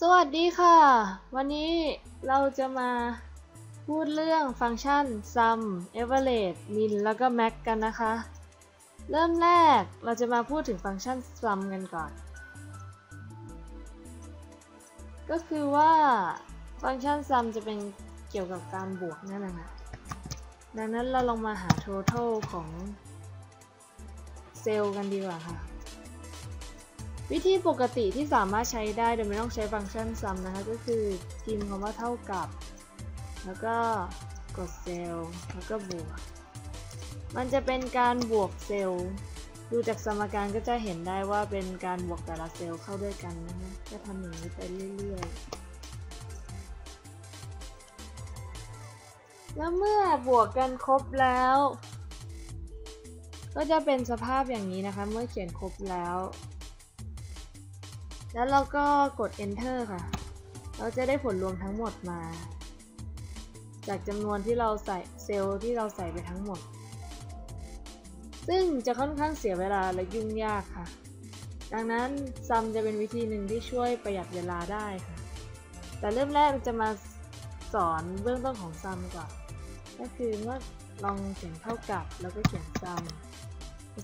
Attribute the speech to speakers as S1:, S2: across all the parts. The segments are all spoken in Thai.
S1: สวัสดีค่ะ วันนี้เราจะมาพูดเรื่องฟังก์ชัน sum average min แล้วก็ max กันนะคะ เริ่มแรกเราจะมาพูดถึงฟังก์ชัน sum กันก่อน ก็คือว่าฟังก์ชัน sum จะเป็นเกี่ยวกับการบวกนั่นแหละค่ะดังนั้นเราลองมาหา total ของเซลล์กันดีกว่าค่ะ วิธีปกติที่สามารถใช้ได้โดยไม่ต้องใช้ฟังก์ชัน sum นะคะ ก็คือพิมพ์คำว่าเท่ากับ แล้วก็กดเซลล์แล้วก็บวก มันจะเป็นการบวกเซลล์ดูจากสมการก็จะเห็นได้ว่าเป็นการบวกแต่ละเซลล์เข้าด้วยกันนะคะก็ทำอย่างนี้ไปเรื่อยๆ แล้วเมื่อบวกกันครบแล้ว ก็จะเป็นสภาพอย่างนี้นะคะ เมื่อเขียนครบแล้ว แล้วเราก็กด enter ค่ะ เราจะได้ผลรวมทั้งหมดมา จากจำนวนที่เราใส่เซลล์ที่เราใส่ไปทั้งหมด ซึ่งจะค่อนข้างเสียเวลาและยุ่งยากค่ะ ดังนั้นซัมจะเป็นวิธีหนึ่งที่ช่วยประหยัดเวลาได้ค่ะ แต่เริ่มแรกจะมาสอนเบื้องต้นของซัมก่อน ก็คือเมื่อลองเขียนเท่ากับแล้วก็เขียนซัม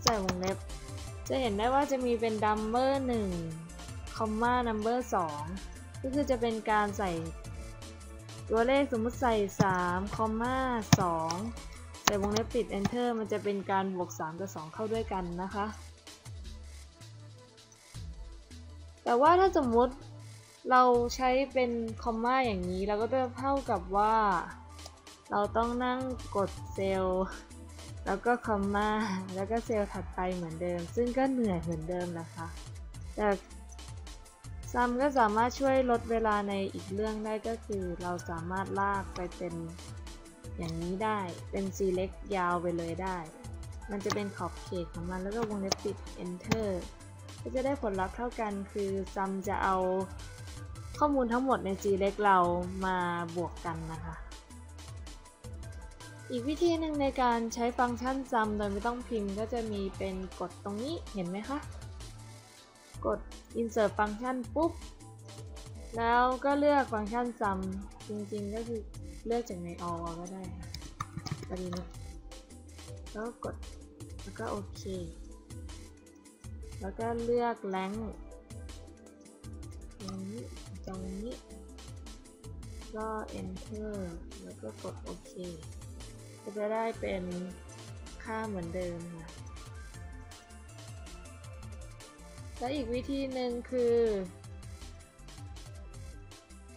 S1: ใส่วงเล็บ จะเห็นได้ว่าจะมีเป็นดัมเบอร์หนึ่ง คอมมานัมเบอร์2ก็คือจะเป็นการใส่ตัวเลขสมมติใส่3คอมมา2ใส่วงเล็บปิด enter มันจะเป็นการบวก 3 กับ 2 เข้าด้วยกันนะคะ แต่ว่าถ้าสมมุติเราใช้เป็นคอมมาอย่างนี้ เราก็จะเท่ากับว่า เราต้องนั่งกดเซลล์แล้วก็คอมมาแล้วก็เซลล์ถัดไปเหมือนเดิม ซึ่งก็เหนื่อยเหมือนเดิมนะคะ แต่ ซัมก็สามารถช่วยลดเวลาในอีกเรื่องได้ก็คือ เราสามารถลากไปเป็นอย่างนี้ได้ เป็น select ยาวไปเลยได้ มันจะเป็นขอบเขตของมันแล้วก็วงเล็บปิด enter ก็จะได้ผลลัพธ์เท่ากัน คือซัมจะเอาข้อมูลทั้งหมดใน select เรามาบวกกันนะคะ อีกวิธีหนึ่งในการใช้ฟังก์ชัน sum โดยไม่ต้องพิมพ์ก็จะมีเป็นกดตรงนี้เห็นไหมคะ กด insert ฟังก์ชันปุ๊บ แล้วก็เลือกฟังก์ชัน sum จริงๆก็คือเลือกจากใน all ก็ได้ปริมาณแล้วก็กดแล้วก็โอเค แล้วก็เลือก rank ตรงนี้ตรงนี้ก็ enter แล้วก็กดโอเค ก็จะได้เป็นค่าเหมือนเดิมค่ะ และอีกวิธีหนึ่งคือ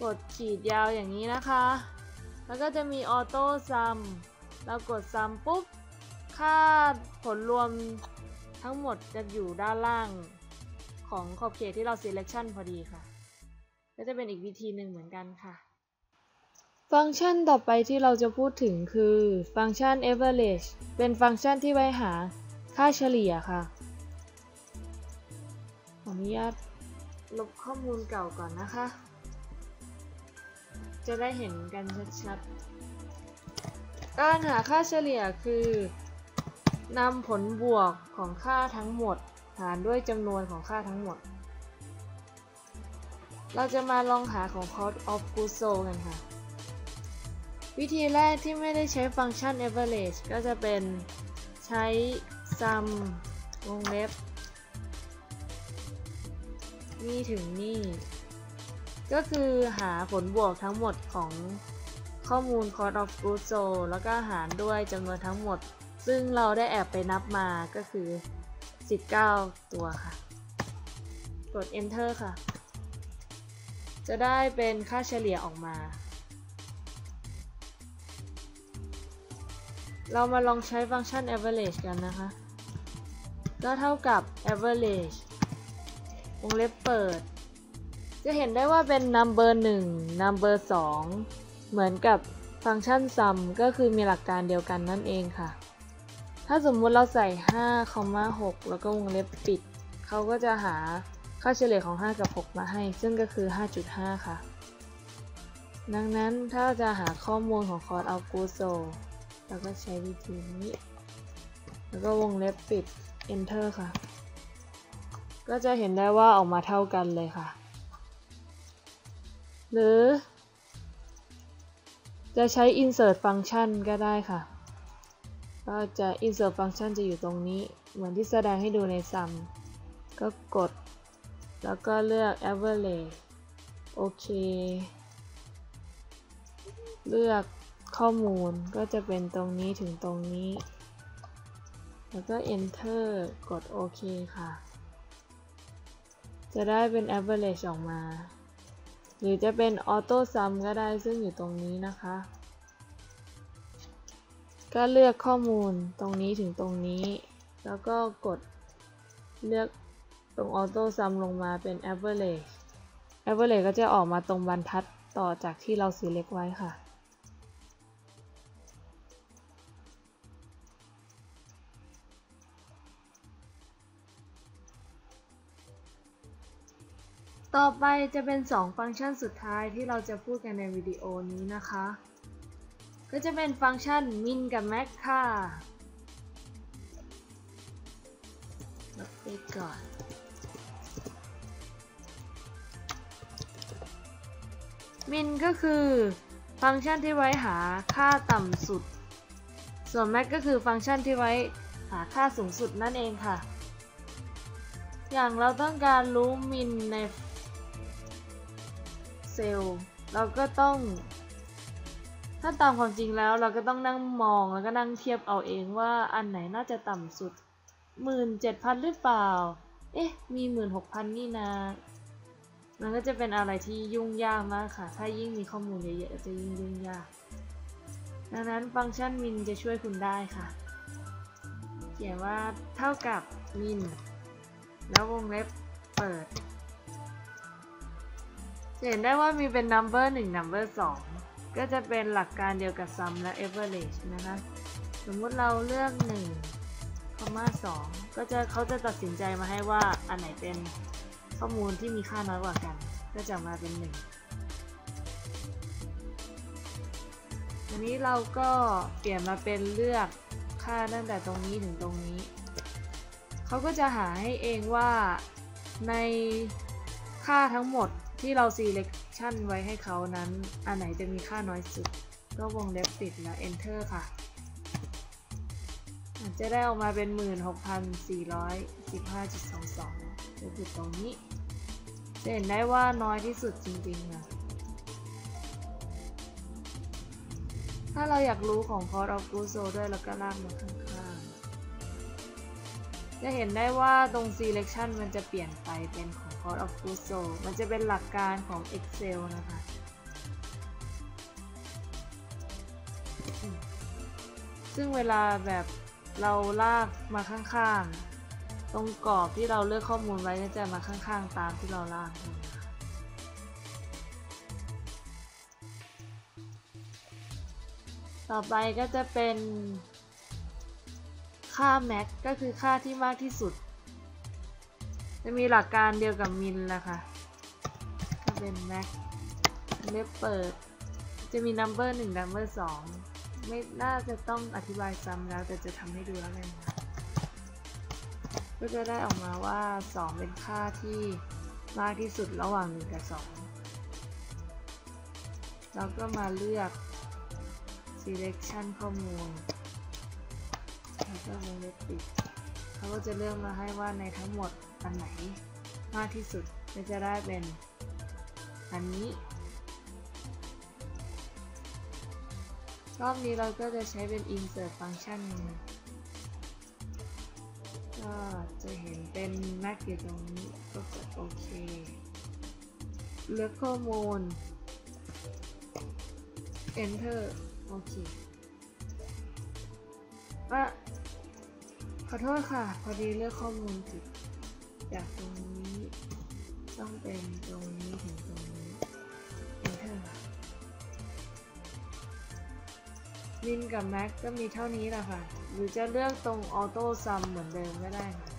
S1: กดขีดยาวอย่างนี้นะคะ แล้วก็จะมีออโต้ซัมเรากดซัมปุ๊บ ค่าผลรวมทั้งหมดจะอยู่ด้านล่างของขอบเขตที่เรา selection พอดีค่ะ ก็จะเป็นอีกวิธีหนึ่งเหมือนกันค่ะ ฟังก์ชันต่อไปที่เราจะพูดถึงคือฟังก์ชัน average เป็นฟังก์ชันที่ไว้หาค่าเฉลี่ยค่ะ นุญาตลบข้อมูลเก่าก่อนนะคะ จะได้เห็นกันชัดๆ การหาค่าเฉลี่ยคือนำผลบวกของค่าทั้งหมด หารด้วยจำนวนของค่าทั้งหมด เราจะมาลองหาของ cost of goods sold กันค่ะ วิธีแรกที่ไม่ได้ใช้ฟังก์ชัน average ก็จะเป็นใช้ sum วงเล็บ นี่ถึงนี่ ก็คือหาผลบวกทั้งหมดของข้อมูล cost of goods sold แล้วก็หารด้วยจำนวนทั้งหมด ซึ่งเราได้แอบไปนับมาก็คือ 19 ตัวค่ะ กด enter ค่ะ จะได้เป็นค่าเฉลี่ยออกมา เรามาลองใช้ฟังก์ชัน average กันนะคะ ก็เท่ากับ average วงเล็บเปิด จะเห็นได้ว่าเป็น number 1 number 2 เหมือนกับฟังก์ชัน sum ก็คือมีหลักการเดียวกันนั่นเองค่ะ ถ้าสมมุติเราใส่5 6 แล้วก็วงเล็บปิด เขาก็จะหาค่าเฉลี่ยของ 5 กับ 6 มาให้ ซึ่งก็คือ 5.5 ค่ะ ดังนั้นถ้าจะหาข้อมูลของ cost of goods sold เราก็ใช้วิธีนี้ แล้วก็วงเล็บปิด enter ค่ะ ก็จะเห็นได้ว่าออกมาเท่ากันเลยค่ะ หรือ จะใช้ insert function ก็ได้ค่ะ ก็จะ insert function จะอยู่ตรงนี้ เหมือนที่แสดงให้ดูใน sum ก็กด แล้วก็เลือก average โอเค เลือกข้อมูลก็จะเป็นตรงนี้ถึงตรงนี้ แล้วก็ enter กดโอเคค่ะ จะได้เป็น average ออกมา หรือจะเป็น auto sum ก็ได้ซึ่งอยู่ตรงนี้นะคะ ก็เลือกข้อมูลตรงนี้ถึงตรงนี้ แล้วก็กดเลือกตรง auto sum ลงมาเป็น average average ก็จะออกมาตรงบรรทัดต่อจากที่เรา select ไว้ค่ะ ต่อไปจะเป็น 2 ฟังก์ชันสุดท้ายที่เราจะพูดกันในวิดีโอนี้นะคะ ก็จะเป็นฟังก์ชัน min กับ max ค่ะลบไปก่อน min ก็คือฟังก์ชันที่ไว้หาค่าต่ำสุด ส่วน max ก็คือฟังก์ชันที่ไว้หาค่าสูงสุดนั่นเองค่ะ อย่างเราต้องการรู้ min ใน ลล์เราก็ต้อง ถ้าตามความจริงแล้วเราก็ต้องนั่งมองแล้วก็นั่งเทียบเอาเองว่าอันไหนน่าจะต่ำสุด 17,000 หรือเปล่า เอ๊ะ มี 16,000 นี่นามันก็จะเป็นอะไรที่ยุ่งยากมากค่ะ ถ้ายิ่งมีข้อมูลเยอะๆจะยิ่งยุ่งยาก ดังนั้นฟังก์ชัน min จะช่วยคุณได้ค่ะ เขียนว่าเท่ากับ min แล้ววงเล็บเปิด เห็นได้ว่ามีเป็น number 1 number 2 ก็จะเป็นหลักการเดียวกับ sum และ average นะคะ สมมุติเราเลือก1 2ก็จะเขาจะตัดสินใจมาให้ว่าอันไหนเป็นข้อมูลที่มีค่าน้อยกว่ากัน ก็จะมาเป็น 1 อันนี้เราก็เปลี่ยนมาเป็นเลือกค่าตั้งแต่ตรงนี้ถึงตรงนี้ เขาก็จะหาให้เองว่าในค่าทั้งหมด ที่เรา selection ไว้ให้เขานั้น อันไหนจะมีค่าน้อยสุด ก็วงเล็บปิดแล้ว enter ค่ะ จะได้ออกมาเป็น 16,415.22จะจุดตรงนี้ จะเห็นได้ว่าน้อยที่สุดจริงๆนะถ้าเราอยากรู้ของ cost of goods sold ด้วยแล้วก็ลากมาข้าง จะเห็นได้ว่าตรง selection มันจะเปลี่ยนไปเป็นของ cost of goods sold มันจะเป็นหลักการของ Excel นะคะซึ่งเวลาแบบเราลากมาข้างๆ ตรงกรอบที่เราเลือกข้อมูลไว้ก็จะมาข้างๆ ตามที่เราลากต่อไปก็จะเป็น ค่า max ก็คือค่าที่มากที่สุด จะมีหลักการเดียวกับมินแหละค่ะก็เป็น max เล็บเปิด จะมี number 1 number 2ไม่น่าจะต้องอธิบายซ้ำแล้ว แต่จะทำให้ดูแล้วกันค่ะก็จะได้ออกมาว่า 2 เป็นค่าที่มากที่สุดระหว่าง 1 กับ 2 แล้วก็มาเลือก selection ข้อมูล แล้วก็วงเล็บปิดเขาก็จะเลือกมาให้ว่าในทั้งหมดอันไหนมากที่สุดก็จะได้เป็นอันนี้ รอบนี้เราก็จะใช้เป็น insert function ก็จะเห็นเป็น max อยู่ตรงนี้ก็กดโอเค เลือกข้อมูล enter โอเคอะ ขอโทษค่ะ พอดีเลือกข้อมูลผิดจากตรงนี้ต้องเป็นตรงนี้ถึงตรงนี้ enter ค่ะมินกับแม็กก็มีเท่านี้แหละค่ะ หรือจะเลือกตรงออโต้ซัมเหมือนเดิมก็ได้ค่ะ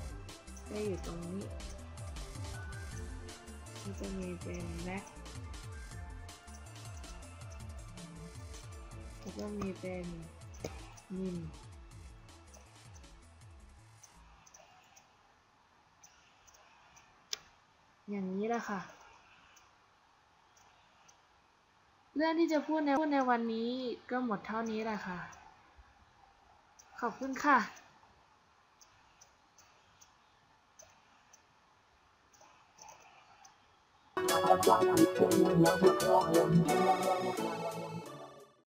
S1: ก็อยู่ตรงนี้มันจะมีเป็นแม็กแล้วก็มีเป็นมิน อย่างนี้แหละค่ะ เรื่องที่จะพูดในพูดในวันนี้ก็หมดเท่านี้แหละค่ะ ขอบคุณค่ะ
S2: Thank you.